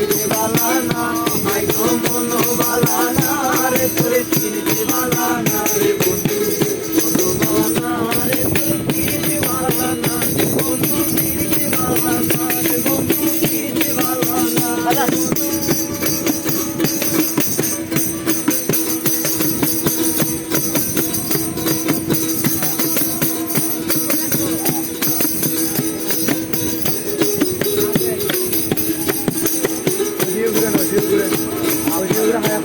চিনতে বালা না মাই তো মনো বালা না রে তোরে চিনতে বালা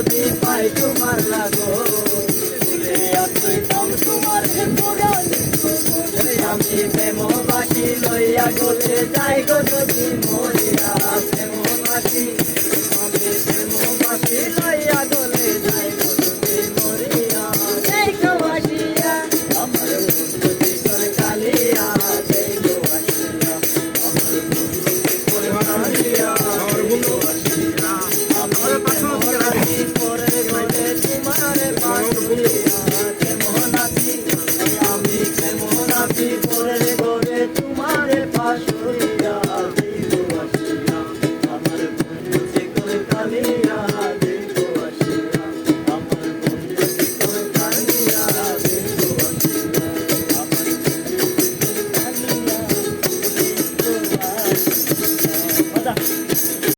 যদি পাই তোমার লাগো ভুলে আসতাম তোমার পুরাণ। আমি প্রেমবাসী লইয়া গলে যাই গো যদি মরিয়া। প্রেমবাসী i'm not going Oh,